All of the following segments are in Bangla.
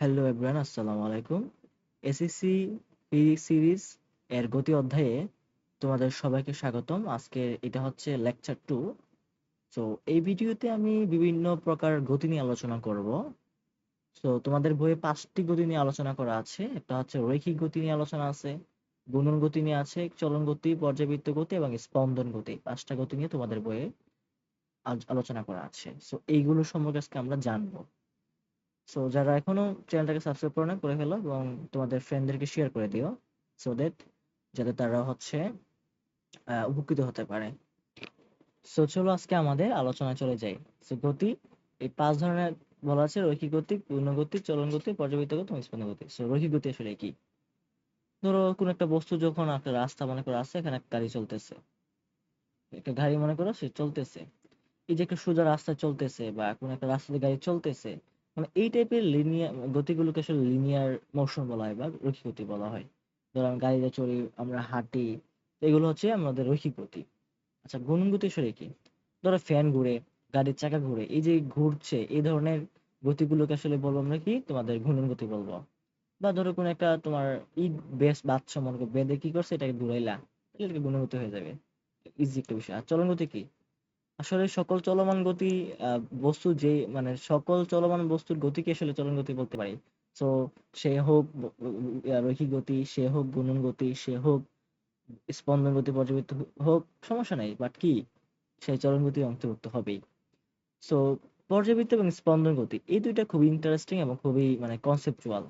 হ্যালো এভরিওয়ান, আসসালামু আলাইকুম। এসএসসি ফিজিক্স সিরিজ এর গতি অধ্যায়ে তোমাদের সবাইকে স্বাগতম। আজকে এটা হচ্ছে লেকচার টু। তো এই ভিডিওতে আমি বিভিন্ন প্রকার গতি নিয়ে আলোচনা করব। তো তোমাদের বইয়ে পাঁচটি গতি নিয়ে আলোচনা করা আছে। একটা হচ্ছে রৈখিক গতি নিয়ে আলোচনা আছে, গুণন গতি নিয়ে আছে, চলন গতি পর্যাবৃত্ত গতি এবং স্পন্দন গতি। পাঁচটা গতি নিয়ে তোমাদের বইয়ে আলোচনা করা আছে। তো এইগুলো সম্পর্কে আজকে আমরা জানব। সো যারা এখনও চ্যানেলটাকে সাবস্ক্রাইব করে না করে ফেলো এবং তোমাদের ফ্রেন্ডদেরকে শেয়ার করে দিও সো দ্যাট যাতে তারা হচ্ছে উপকৃত হতে পারে। সো চলো আজকে আমাদের আলোচনা চলে যাই। সো গতি, এই পাঁচ ধরনের বলা আছে, রৈখিক গতি, পূর্ণ গতি, চলন গতি পর্যাবৃত্ত গতি, এবং স্পন্দন গতি। সো রৈখিক গতি আসলে কি? ধরো, কোন একটা বস্তু যখন একটা রাস্তা মনে করো আছে, এখানে একটা গাড়ি চলতেছে। একটা গাড়ি মনে করো সে চলতেছে। এই যে একটা সোজা রাস্তা চলতেছে বা কোন একটা রাস্তাতে গাড়ি চলতেছে মানে এই টাইপের লিনিয়ার গতিগুলোকে আসলে লিনিয়ার মোশন বলা হয় বা রৈখিক গতি বলা হয়। ধরো আমি গাড়িতে চড়ি আমরা হাঁটি, এগুলো হচ্ছে আমাদের রৈখিক গতি আচ্ছা গুণন গতি আসলে কি? ধরো ফ্যান ঘুরে, গাড়ির চাকা ঘুরে, এই যে ঘুরছে, এই ধরনের গতিগুলোকে আসলে বলব আমরা কি? তোমাদের ঘূর্ণন গতি বলব। বা ধরো কোন একটা তোমার ইট বেশ বাচ্চা মনে করো, বেঁধে কি করছে, এটাকে ঘুরাইলা, এটাকে গুণন গতি হয়ে যাবে। ইজি একটা বিষয়। আর চলন গতি কি? আসলে সকল চলমান গতি বস্তু যে মানে সকল চলমান বস্তুর গতিকে আসলে চলন গতি বলতে পারি। তো সে হোক রৈখিক গতি, সে হোক গুণন গতি, সে হোক স্পন্দন গতি পর্যবৃত্ত হোক, সমস্যা নাই। বাট কি? সেই চলন গতি অন্তর্ভুক্ত হবেই। সো পর্যাবৃত্ত এবং স্পন্দন গতি, এই দুইটা খুবই ইন্টারেস্টিং এবং খুবই মানে কনসেপচুয়াল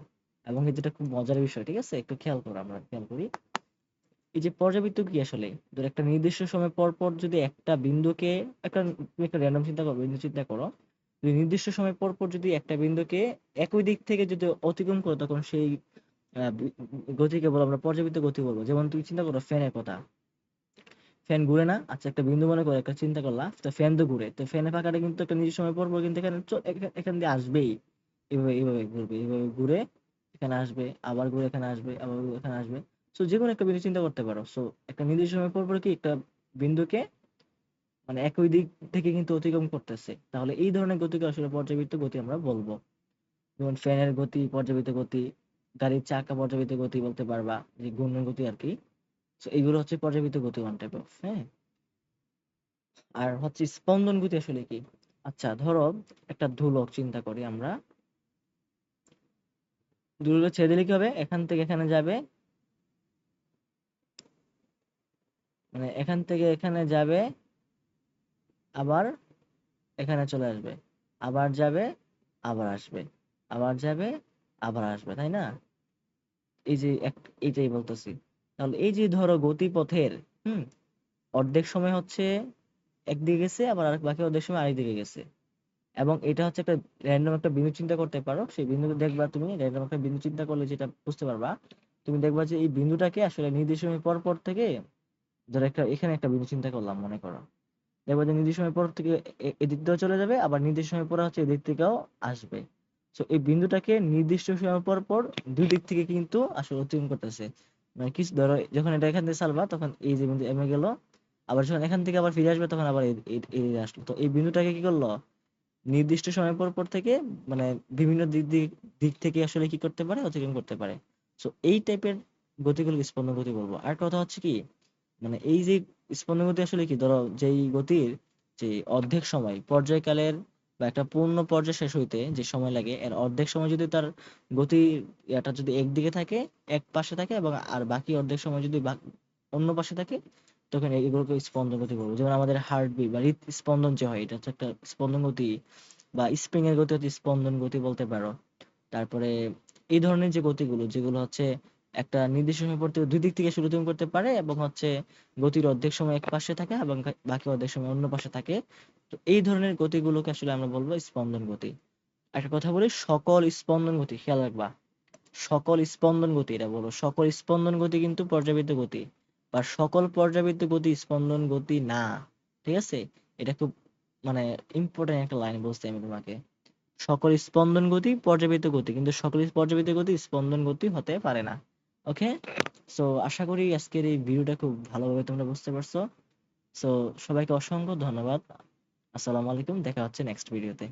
এবং এই দুটা খুব মজার বিষয়, ঠিক আছে? একটু খেয়াল করো আমরা, খেয়াল করি। এই যে পর্যাবৃত্ত কি আসলে? ধর একটা নির্দিষ্ট সময় পর পর যদি একটা বিন্দুকে একটা, তুমি একটা র্যান্ডম চিন্তা করো, বিন্দু চিন্তা করো। যদি নির্দিষ্ট সময় পর পর যদি একটা বিন্দুকে একই দিক থেকে যদি অতিক্রম করো, তখন সেই গতিকে বলো আমরা পর্যাবৃত্ত গতি বলব। যেমন তুমি চিন্তা করো ফ্যানের কথা। ফ্যান ঘুরে না? আচ্ছা একটা বিন্দু মনে করো, একটা চিন্তা করলা, তো ফ্যান তো ঘুরে। তো ফ্যানের পাখাটা কিন্তু একটা নির্দিষ্ট সময় পর পর কিন্তু এখানে এখান দিয়ে আসবেই। এভাবে এভাবে ঘুরবে, এভাবে ঘুরে এখানে আসবে, আবার ঘুরে এখানে আসবে, আবার এখানে আসবে। সো যে কোনো একটা বিন্দু চিন্তা করতে পারো। সো একটা নির্দিষ্ট সময় পর পর কি একটা বিন্দুকে মানে একই দিক থেকে কিন্তু অতিক্রম করতেছে। তাহলে এই ধরনের গতিকে আসলে পর্যাবৃত্ত গতি আমরা বলব। যেমন ফ্যানের গতি পর্যাবৃত্ত গতি, গাড়ির চাকা পর্যাবৃত্ত গতি বলতে পারবা, যে ঘূর্ণন গতি আর কি। তো এইগুলো হচ্ছে পর্যাবৃত্ত গতি ওয়ান টাইপ অফ হ্যাঁ? আর হচ্ছে স্পন্দন গতি আসলে কি? আচ্ছা ধরো একটা ধুলক চিন্তা করি আমরা। ধুলক ছেড়ে দিলে কি হবে? এখান থেকে এখানে যাবে মানে এখান থেকে এখানে যাবে, আবার এখানে চলে আসবে। আবার যাবে, আবার আসবে। আবার যাবে, আবার আসবে, তাই না? এই যে এইটাই বলতেছি। তাহলে এই যে ধরো গতিপথের, হুম, অর্ধেক সময় হচ্ছে একদিকে গেছে, আবার আর বাকি অর্ধেক সময় আরেক গেছে। এবং এটা হচ্ছে একটা র্যান্ডম একটা বিন্দু চিন্তা করতে পারো। সেই বিন্দুতে দেখবা তুমি র্যান্ডম একটা বিন্দু চিন্তা করলে যেটা বুঝতে পারবা, তুমি দেখবা যে এই বিন্দুটাকে আসলে নির্দিষ্ট সময় পর পর থেকে ধরো একটা, এখানে একটা বিন্দু চিন্তা করলাম মনে করো। দেখবা যে নির্দিষ্ট সময় পর থেকে এদিক দিয়েও চলে যাবে, আবার নির্দিষ্ট সময় পরে হচ্ছে এদিক থেকেও আসবে। তো এই বিন্দুটাকে নির্দিষ্ট সময় পর পর দুই দিক থেকে কিন্তু আসলে অতিক্রম করতেছে। মানে কিছু, ধরো যখন এটা এখান থেকে চালবা তখন এই যে বিন্দু এমে গেল, আবার যখন এখান থেকে আবার ফিরে আসবে, তখন আবার এদিকে আসলো। তো এই বিন্দুটাকে কি করল? নির্দিষ্ট সময় পর পর থেকে মানে বিভিন্ন দিক দিক থেকে আসলে কি করতে পারে? অতিক্রম করতে পারে। তো এই টাইপের গতিগুলো স্পন্দন গতি বলব? আর কথা হচ্ছে কি মানে এই যে স্পন্দন গতি আসলে কি? ধরো যেই গতির যে অর্ধেক সময়, পর্যায়কালের বা একটা পূর্ণ পর্যায় শেষ হইতে যে সময় লাগে, এর অর্ধেক সময় যদি তার গতি এটা যদি একদিকে থাকে, এক পাশে থাকে এবং আর বাকি অর্ধেক সময় যদি অন্য পাশে থাকে, তখন এগুলোকে স্পন্দন গতি বলব। যেমন আমাদের হার্টবিট বা হৃদ স্পন্দন যে হয়, এটা হচ্ছে একটা স্পন্দন গতি বা স্প্রিং এর গতি হচ্ছে স্পন্দন গতি বলতে পারো। তারপরে এই ধরনের যে গতিগুলো, যেগুলো হচ্ছে একটা নির্দিষ্ট সময় পর দুই দিক থেকে শুরু তুমি করতে পারে এবং হচ্ছে গতির অর্ধেক সময় এক পাশে থাকে এবং বাকি অর্ধেক সময় অন্য পাশে থাকে। তো এই ধরনের গতিগুলোকে আসলে আমরা বলব স্পন্দন গতি। একটা কথা বলি, সকল স্পন্দন গতি, খেয়াল রাখবা। সকল স্পন্দন গতি, এটা বলো। সকল স্পন্দন গতি কিন্তু পর্যাবৃত্ত গতি, বা সকল পর্যাবৃত্ত গতি স্পন্দন গতি না, ঠিক আছে? এটা খুব মানে ইম্পর্টেন্ট একটা লাইন বলছি আমি তোমাকে। সকল স্পন্দন গতি, পর্যাবৃত্ত গতি, কিন্তু সকল পর্যাবৃত্ত গতি স্পন্দন গতি হতে পারে না। ওকে সো আশা করি আজকের এই ভিডিওটা খুব ভালোভাবে তোমরা বুঝতে পারছ। সো সবাইকে অসংখ্য ধন্যবাদ। আসসালামু আলাইকুম। দেখা হচ্ছে নেক্সট ভিডিওতে